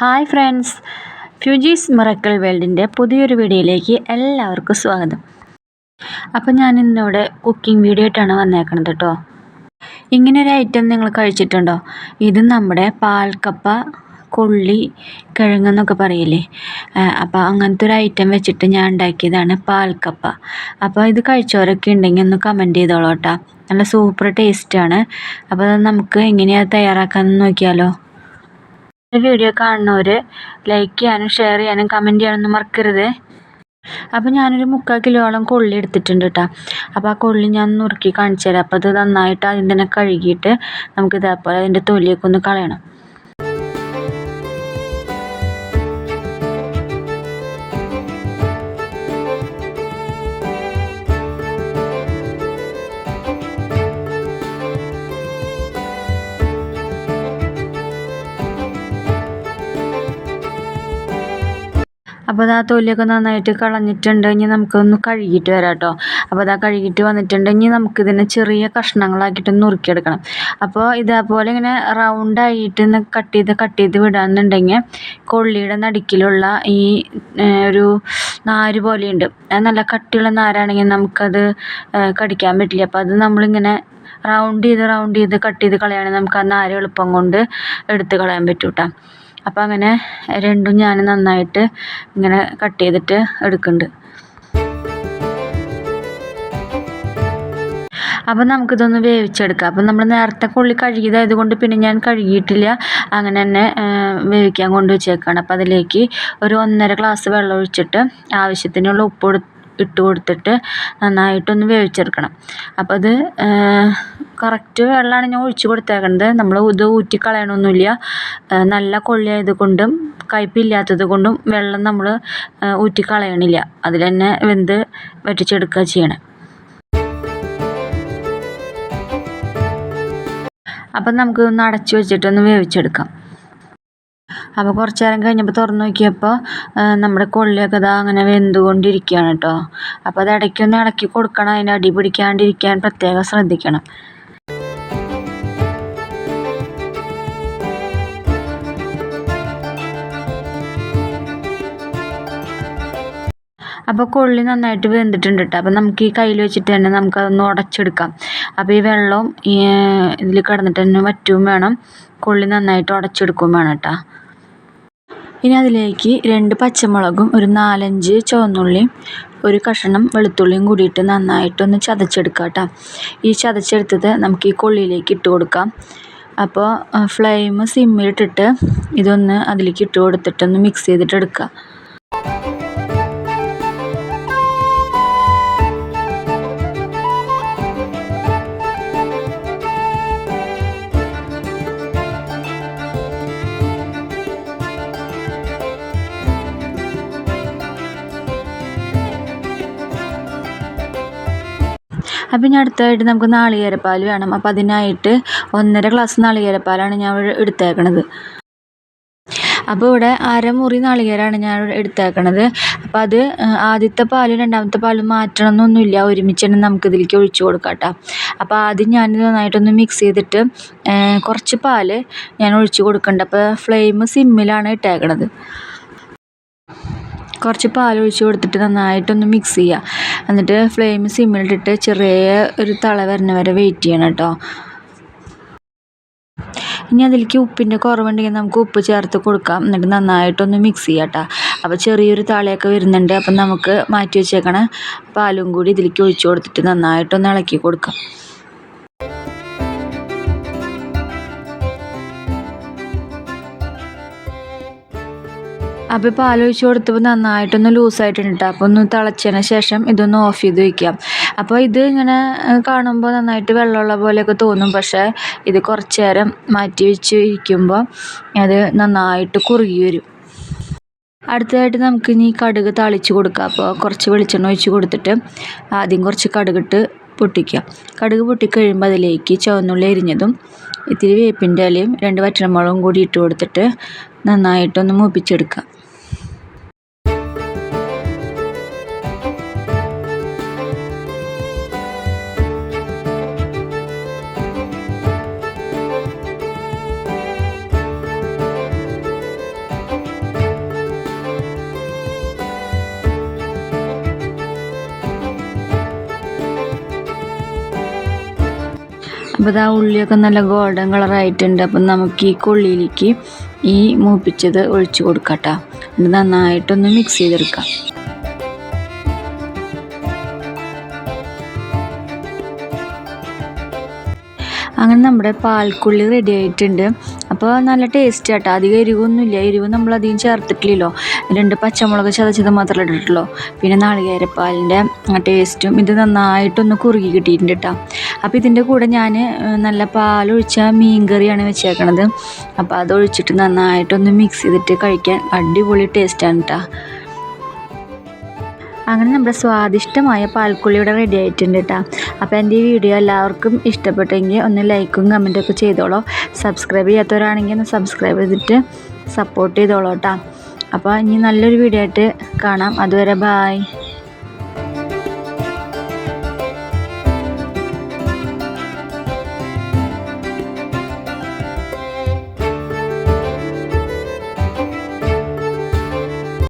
Hi friends. ഫ്യൂജീസ് miracle വേൾഡിന്റെ പുതിയൊരു വീഡിയോയിലേക്ക് എല്ലാവർക്കും സ്വാഗതം. അപ്പോൾ ഞാൻ ഇന്നിവിടെ കുക്കിംഗ് വീഡിയോ ആയിട്ടാണ് വന്നേക്കണത് കേട്ടോ. ഇങ്ങനെ ഒരു ഐറ്റം നിങ്ങൾ കഴിച്ചിട്ടുണ്ടോ? ഇത് നമ്മുടെ പാൽക്കപ്പ കൊള്ളി കിഴങ്ങെന്നൊക്കെ പറയില്ലേ? അപ്പോൾ അങ്ങനത്തെ ഒരു ഐറ്റം വെച്ചിട്ട് ഞാൻ ഉണ്ടാക്കിയതാണ് പാൽക്കപ്പ. അപ്പോൾ ഇത് കഴിച്ചവരൊക്കെ ഉണ്ടെങ്കിൽ ഒന്ന് കമന്റ് ചെയ്തോളൂ കേട്ടോ. നല്ല സൂപ്പർ ടേസ്റ്റാണ്. അപ്പോൾ നമുക്ക് എങ്ങനെയാണ് തയ്യാറാക്കാമെന്ന് നോക്കിയാലോ. വീഡിയോ കാണുന്നവർ ലൈക്ക് ചെയ്യാനും ഷെയർ ചെയ്യാനും കമന്റ് ചെയ്യാനൊന്നും മറക്കരുത്. അപ്പോൾ ഞാനൊരു മുക്കാൽ കിലോളം കൊള്ളി എടുത്തിട്ടുണ്ട് കേട്ടോ അപ്പോൾ ആ കൊള്ളി ഞാൻ നുറുക്കി കാണിച്ചു തരാം അപ്പോൾ അത് നന്നായിട്ട് അതിന്റെ തന്നെ കഴുകിയിട്ട് നമുക്കിതേപോലെ അതിന്റെ തൊലിയൊക്കെ ഒന്ന് കളയണം. അപ്പോൾ ആ തൊലിയൊക്കെ നന്നായിട്ട് കളഞ്ഞിട്ടുണ്ട്. ഇനി നമുക്കൊന്ന് കഴുകിയിട്ട് വരാം കേട്ടോ അപ്പോൾ അതാ കഴുകിയിട്ട് വന്നിട്ടുണ്ട്. ഇനി നമുക്കിതിനെ ചെറിയ കഷ്ണങ്ങളാക്കിയിട്ട് നുറുക്കിയെടുക്കണം. അപ്പോൾ ഇതേപോലെ ഇങ്ങനെ റൗണ്ടായിട്ട് കട്ട് ചെയ്ത് കട്ട് ചെയ്ത് വിടാന്നുണ്ടെങ്കിൽ കൊള്ളിയുടെ നടുക്കിലുള്ള ഈ ഒരു നാര് പോലെയുണ്ട്. അത് നല്ല കട്ടിയുള്ള നാരാണെങ്കിൽ നമുക്കത് കടിക്കാൻ പറ്റില്ല. അപ്പോൾ അത് നമ്മളിങ്ങനെ റൗണ്ട് ചെയ്ത് റൗണ്ട് ചെയ്ത് കട്ട് ചെയ്ത് കളയുകയാണെങ്കിൽ നമുക്ക് ആ നാര് എളുപ്പം കൊണ്ട് എടുത്ത് കളയാൻ പറ്റും അപ്പോൾ അങ്ങനെ രണ്ടും ഞാൻ നന്നായിട്ട് ഇങ്ങനെ കട്ട് ചെയ്തിട്ട് എടുക്കുന്നുണ്ട് അപ്പം നമുക്കിതൊന്ന് വേവിച്ചെടുക്കാം. അപ്പം നമ്മൾ നേരത്തെ കൊള്ളി കഴുകിയതായത് കൊണ്ട് പിന്നെ ഞാൻ കഴുകിയിട്ടില്ല. അങ്ങനെ തന്നെ വേവിക്കാൻ കൊണ്ട് വെച്ചേക്കാണ്. അപ്പം അതിലേക്ക് ഒരു ഒന്നര ഗ്ലാസ് വെള്ളം ഒഴിച്ചിട്ട് ആവശ്യത്തിനുള്ള ഉപ്പ് ഇട്ട് കൊടുത്തിട്ട് നന്നായിട്ടൊന്ന് വേവിച്ചെടുക്കണം. അപ്പം അത് കറക്റ്റ് വെള്ളമാണ് ഞാൻ ഒഴിച്ച് കൊടുത്തേക്കുന്നത് നമ്മൾ ഇത് ഊറ്റി കളയണമൊന്നുമില്ല നല്ല കൊള്ളിയായത് കൊണ്ടും കയ്പില്ലാത്തത് കൊണ്ടും വെള്ളം നമ്മൾ ഊറ്റി കളയണില്ല. അതിൽ തന്നെ വെന്ത് വറ്റിച്ചെടുക്കുക ചെയ്യണം. അപ്പം നമുക്കൊന്ന് അടച്ചു വെച്ചിട്ടൊന്ന് വേവിച്ചെടുക്കാം. അപ്പോൾ കുറച്ച് നേരം കഴിഞ്ഞപ്പോൾ തുറന്ന് നോക്കിയപ്പോൾ നമ്മുടെ കൊള്ളിയൊക്കെ ഇതാ അങ്ങനെ വെന്തുകൊണ്ടിരിക്കുകയാണ് കേട്ടോ അപ്പോൾ അത് ഇടയ്ക്കൊന്ന് ഇളക്കി കൊടുക്കണം അതിന് അടി പിടിക്കാണ്ടിരിക്കാൻ പ്രത്യേകം ശ്രദ്ധിക്കണം. അപ്പോൾ കൊള്ളി നന്നായിട്ട് വെന്തിട്ടുണ്ട് കേട്ടോ അപ്പോൾ നമുക്ക് ഈ കയ്യിൽ വെച്ചിട്ട് തന്നെ നമുക്കതൊന്ന് ഉടച്ചെടുക്കാം. അപ്പോൾ ഈ വെള്ളം ഇതിൽ കിടന്നിട്ട് തന്നെ വറ്റുകയും വേണം. കൊള്ളി നന്നായിട്ട് ഉടച്ചെടുക്കുകയും വേണം കേട്ടോ ഇനി അതിലേക്ക് രണ്ട് പച്ചമുളകും ഒരു നാലഞ്ച് ചുവന്നുള്ളിയും ഒരു കഷണം വെളുത്തുള്ളിയും കൂടിയിട്ട് നന്നായിട്ടൊന്ന് ചതച്ചെടുക്കുക കേട്ടോ ഈ ചതച്ചെടുത്തത് നമുക്ക് ഈ കൊള്ളിയിലേക്ക് ഇട്ട് കൊടുക്കാം. അപ്പോൾ ഫ്ലെയിം സിമ്മിലിട്ടിട്ട് ഇതൊന്ന് അതിലേക്ക് ഇട്ട് കൊടുത്തിട്ടൊന്ന് മിക്സ് ചെയ്തിട്ട് എടുക്കുക അപ്പം ഇനി അടുത്തതായിട്ട് നമുക്ക് നാളികേരപ്പാൽ വേണം. അപ്പം അതിനായിട്ട് ഒന്നര ഗ്ലാസ് നാളികേരപ്പാലാണ് ഞാൻ എടുത്തേക്കണത്. അപ്പോൾ ഇവിടെ അരമുറി നാളികേരമാണ് ഞാൻ എടുത്തേക്കണത്. അപ്പോൾ അത് ആദ്യത്തെ പാലും രണ്ടാമത്തെ പാലും മാറ്റണമെന്നൊന്നുമില്ല. ഒരുമിച്ച് തന്നെ നമുക്ക് ഇതിലേക്ക് ഒഴിച്ചു കൊടുക്കാം കേട്ടോ അപ്പോൾ ആദ്യം ഞാൻ നന്നായിട്ടൊന്ന് മിക്സ് ചെയ്തിട്ട് കുറച്ച് പാൽ ഞാൻ ഒഴിച്ചു കൊടുക്കുന്നുണ്ട് അപ്പോൾ ഫ്ലെയിം സിമ്മിലാണ് ഇട്ടേക്കണത്. കുറച്ച് പാലൊഴിച്ച് കൊടുത്തിട്ട് നന്നായിട്ടൊന്ന് മിക്സ് ചെയ്യുക എന്നിട്ട് ഫ്ലെയിം സിമ്മിലിട്ടിട്ട് ചെറിയ ഒരു തള വരുന്ന വരെ വെയിറ്റ് ചെയ്യണം കേട്ടോ. ഇനി അതിലേക്ക് ഉപ്പിന്റെ കുറവുണ്ടെങ്കിൽ നമുക്ക് ഉപ്പ് ചേർത്ത് കൊടുക്കാം. എന്നിട്ട് നന്നായിട്ടൊന്ന് മിക്സ് ചെയ്യാം കേട്ടോ. അപ്പോൾ ചെറിയൊരു താളയൊക്കെ വരുന്നുണ്ട്. അപ്പം നമുക്ക് മാറ്റി വെച്ചേക്കണ. പാലും കൂടി ഇതിലേക്ക് ഒഴിച്ചു കൊടുത്തിട്ട് നന്നായിട്ടൊന്ന് ഇളക്കി കൊടുക്കാം. അപ്പോൾ പാലൊഴിച്ച് കൊടുത്തപ്പോൾ നന്നായിട്ടൊന്ന് ലൂസായിട്ടുണ്ട്. അപ്പോൾ ഒന്ന് തിളച്ചതിന് ശേഷം ഇതൊന്ന് ഓഫ് ചെയ്ത് വയ്ക്കാം അപ്പോൾ ഇത് ഇങ്ങനെ കാണുമ്പോൾ നന്നായിട്ട് വെള്ളമുള്ള പോലെയൊക്കെ തോന്നും. പക്ഷേ ഇത് കുറച്ച് നേരം മാറ്റി വെച്ച് ഇരിക്കുമ്പോൾ അത് നന്നായിട്ട് കുറുകി വരും. അടുത്തതായിട്ട് നമുക്ക് ഇനി കടുക് തളിച്ച് കൊടുക്കാം. അപ്പോൾ കുറച്ച് വെളിച്ചെണ്ണ ഒഴിച്ച് കൊടുത്തിട്ട് ആദ്യം കുറച്ച് കടുകിട്ട് പൊട്ടിക്കുക കടുക് പൊട്ടിക്കഴിയുമ്പോൾ അതിലേക്ക് ചുവന്നുള്ളി എരിഞ്ഞതും ഇത്തിരി വേപ്പിന്റെ ഇലയും രണ്ട് വറ്റൽമുളകും കൂടി ഇട്ട് കൊടുത്തിട്ട് നന്നായിട്ടൊന്ന് മൂപ്പിച്ചെടുക്കുക അപ്പോൾ ആ ഉള്ളിയൊക്കെ നല്ല ഗോൾഡൻ കളറായിട്ടുണ്ട്. അപ്പം നമുക്ക് ഈ കൊള്ളിയിലേക്ക് ഈ മൂപ്പിച്ചത് ഒഴിച്ചു കൊടുക്കാം എന്നിട്ട് നന്നായിട്ടൊന്ന് മിക്സ് ചെയ്തെടുക്കാം. അങ്ങനെ നമ്മുടെ പാൽക്കുള്ളി റെഡി ആയിട്ടുണ്ട്. അപ്പോൾ നല്ല ടേസ്റ്റ് ആട്ടോ. അധികം എരിവൊന്നുമില്ല. എരിവ് നമ്മൾ അധികം ചേർത്തിട്ടില്ലല്ലോ. രണ്ട് പച്ചമുളക് ചതച്ചത് മാത്രമേ ഇട്ടിട്ടുള്ളൂ. പിന്നെ നാളികേരപ്പാലിന്റെ ടേസ്റ്റും ഇത് നന്നായിട്ടൊന്ന് കുറുകി കിട്ടിയിട്ടുണ്ട് കേട്ടോ അപ്പോൾ ഇതിന്റെ കൂടെ ഞാൻ നല്ല പാലൊഴിച്ച മീൻ കറിയാണ് വെച്ചേക്കണത്. അപ്പോൾ അതൊഴിച്ചിട്ട് നന്നായിട്ടൊന്ന് മിക്സ് ചെയ്തിട്ട് കഴിക്കാൻ അടിപൊളി ടേസ്റ്റാണ് കേട്ടോ അങ്ങനെ നമ്മുടെ സ്വാദിഷ്ടമായ പാൽക്കുള്ളി ഇവിടെ റെഡി ആയിട്ടുണ്ട് കേട്ടോ അപ്പോൾ എന്റെ ഈ വീഡിയോ എല്ലാവർക്കും ഇഷ്ടപ്പെട്ടെങ്കിൽ ഒന്ന് ലൈക്കും കമന്റും ഒക്കെ ചെയ്തോളൂ. സബ്സ്ക്രൈബ് ചെയ്യാത്തവരാണെങ്കിൽ ഒന്ന് സബ്സ്ക്രൈബ് ചെയ്തിട്ട് സപ്പോർട്ട് ചെയ്തോളൂ കേട്ടോ അപ്പോൾ ഇനി നല്ലൊരു വീഡിയോ ആയിട്ട് കാണാം. അതുവരെ ബായ്